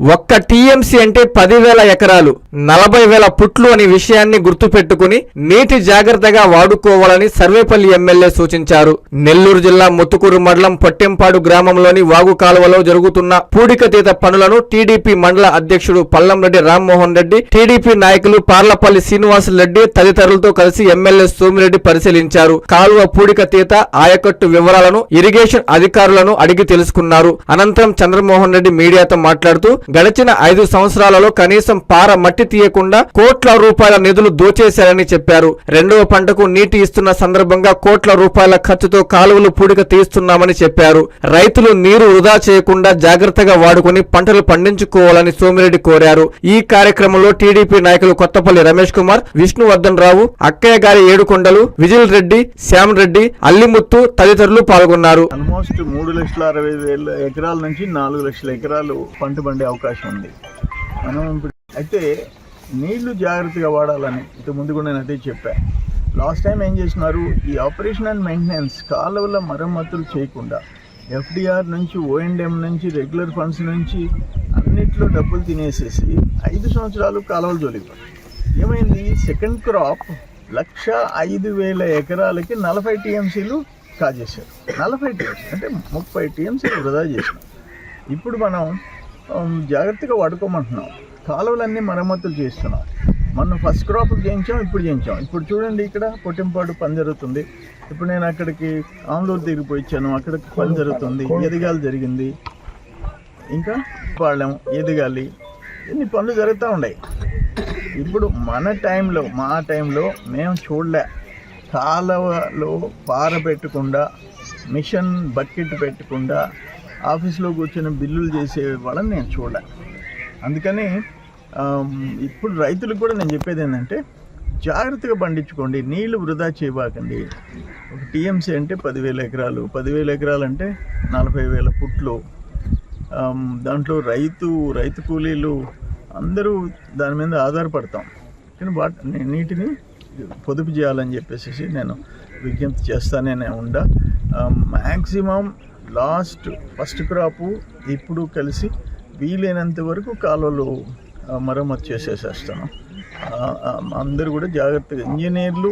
ఒక్క టీఎంసీ అంటే పదివేల ఎకరాలు నలభై వేల పుట్లు అనే విషయాన్ని గుర్తుపెట్టుకుని నీటి జాగ్రత్తగా వాడుకోవాలని సర్వేపల్లి ఎమ్మెల్యే సూచించారు. నెల్లూరు జిల్లా ముత్తుకూరు మండలం పొట్టెంపాడు గ్రామంలోని వాగు కాలువలో జరుగుతున్న పూడికతీత పనులను టీడీపీ మండల అధ్యక్షుడు పల్లంరెడ్డి రామ్మోహన్ రెడ్డి టీడీపీ నాయకులు పార్లపల్లి శ్రీనివాస్ రెడ్డి తదితరులతో కలిసి ఎమ్మెల్యే సోమిరెడ్డి పరిశీలించారు. కాలువ పూడికతీత ఆయకట్టు వివరాలను ఇరిగేషన్ అధికారులను అడిగి తెలుసుకున్నారు. అనంతరం చంద్రమోహన్ రెడ్డి మీడియాతో మాట్లాడుతూ గడిచిన ఐదు సంవత్సరాలలో కనీసం పార మట్టి తీయకుండా కోట్ల రూపాయల నిధులు దోచేశారని చెప్పారు. రెండవ పంటకు నీటి ఇస్తున్న సందర్భంగా కోట్ల రూపాయల ఖర్చుతో కాలువలు పూడిక తీస్తున్నామని చెప్పారు. రైతులు నీరు వృధా చేయకుండా జాగ్రత్తగా వాడుకుని పంటలు పండించుకోవాలని సోమిరెడ్డి కోరారు. ఈ కార్యక్రమంలో టీడీపీ నాయకులు కొత్తపల్లి రమేష్ కుమార్ విష్ణువర్ధన్ రావు అక్కయ్య గారి ఏడుకొండలు విజిల్ రెడ్డి శ్యామ్ రెడ్డి అల్లిముత్తు తదితరులు పాల్గొన్నారు. ఆల్మోస్ట్ మూడు లక్షల అరవై వేల ఎకరాల నుంచి నాలుగు లక్షల ఎకరాలు పంట పండే అవకాశం ఉంది. మనం ఇప్పుడు అయితే నీళ్ళు జాగ్రత్తగా వాడాలని ఇంత ముందు కూడా నేను అదే చెప్పాను లాస్ట్ టైం ఏం చేసినారు? ఈ ఆపరేషన్ అండ్ మెయింటెనెన్స్ కాలువల మరమ్మతులు చేయకుండా ఎఫ్డిఆర్ నుంచి ఓఎండ్ఎం నుంచి రెగ్యులర్ ఫండ్స్ నుంచి అన్నిట్లో డబ్బులు తినేసేసి ఐదు సంవత్సరాలు కాలువలు జోలిపోయి ఏమైంది? సెకండ్ క్రాప్ లక్ష ఐదు వేల ఎకరాలకి నలభై టీఎంసీలు కాజేశారు. నలభై టీఎంసీ అంటే ముప్పై టీఎంసీలు వృధా చేసినాం ఇప్పుడు మనం జాగ్రత్తగా వాడుకోమంటున్నాం. కాలువలన్నీ మరమ్మతులు చేస్తున్నాం. మనం ఫస్ట్ క్రాప్ చేయించాం ఇప్పుడు చేయించాం. ఇప్పుడు చూడండి ఇక్కడ పొట్టింపాడు పని జరుగుతుంది. ఇప్పుడు నేను అక్కడికి ఆందోళన తిరిగిపోయి ఇచ్చాను అక్కడికి పని జరుగుతుంది. ఎదిగాలి జరిగింది. ఇంకా వాళ్ళం ఎదగాలి. ఇన్ని పనులు జరుగుతూ ఉన్నాయి. ఇప్పుడు మన టైంలో మా టైంలో మేము చూడలే. కాలువలో పార పెట్టకుండా మిషన్ బకెట్ పెట్టకుండా ఆఫీస్లో కూర్చొని బిల్లులు చేసే వాళ్ళని నేను చూడలేను అందుకని ఇప్పుడు రైతులకు కూడా నేను చెప్పేది ఏంటంటే జాగ్రత్తగా పండించుకోండి నీళ్ళు వృధా చేయబాకండి. ఒక టీఎంసీ అంటే పదివేల ఎకరాలు పదివేల ఎకరాలు అంటే నలభై వేల పుట్లు దాంట్లో రైతు రైతు కూలీలు అందరూ దాని మీద ఆధారపడతాం. కానీ వాట్ నీటిని పొదుపు చేయాలని చెప్పేసి నేను విజ్ఞప్తి చేస్తానే ఉండ. మ్యాక్సిమం లాస్ట్ ఫస్ట్ క్రాపు ఇప్పుడు కలిసి వీలైనంత వరకు కాలువలు మరమ్మతు చేసేసేస్తాను. అందరూ కూడా జాగ్రత్తగా ఇంజనీర్లు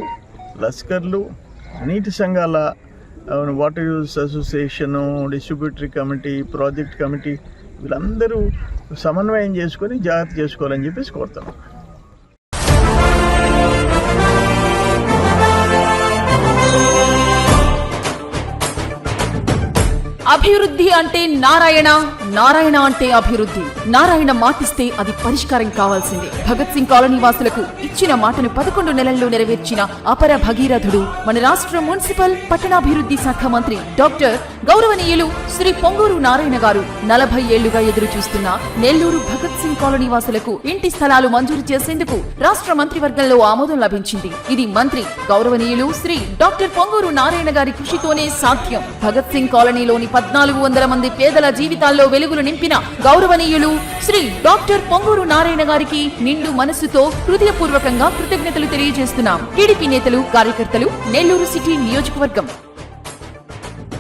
లస్కర్లు నీటి సంఘాల water use association distributory committee project committee వీళ్ళందరూ సమన్వయం చేసుకొని జాగ్రత్త చేసుకోవాలని చెప్పేసి కోరుతున్నాను అభివృద్ధి అంటే నారాయణ. నారాయణ అంటే అభివృద్ధి. నారాయణ మాటిస్తే అది పరిష్కారం కావాల్సిందే. భగత్ సింగ్ కాలనీ వాసులకు ఇచ్చిన మాటను పదకొండు నెలల్లో నెరవేర్చిన అపర భగీరథుడు మన రాష్ట్ర మున్సిపల్ పట్టణాభివృద్ధి శాఖ మంత్రి డాక్టర్ గౌరవనీయులు శ్రీ పొంగూరు నారాయణ గారు నలభై ఏళ్ళుగా ఎదురు చూస్తున్న నెల్లూరు భగత్ సింగ్ కాలనీ వాసులకు ఇంటి స్థలాలు మంజూరు చేసేందుకు రాష్ట్ర మంత్రివర్గంలో ఆమోదం లభించింది. ఇది మంత్రి గౌరవనీయులు శ్రీ డాక్టర్ పొంగూరు నారాయణ గారి కృషితోనే సాధ్యం. భగత్ సింగ్ కాలనీలోని పద్నాలుగు వందల మంది పేదల జీవితాల్లో వెలుగులు నింపిన గౌరవనీయులు శ్రీ డాక్టర్ పొంగూరు నారాయణ గారికి నిండు మనస్సుతో హృదయపూర్వకంగా కృతజ్ఞతలు తెలియజేస్తున్నాం. టీడీపీ నేతలు కార్యకర్తలు నెల్లూరు సిటీ నియోజకవర్గం.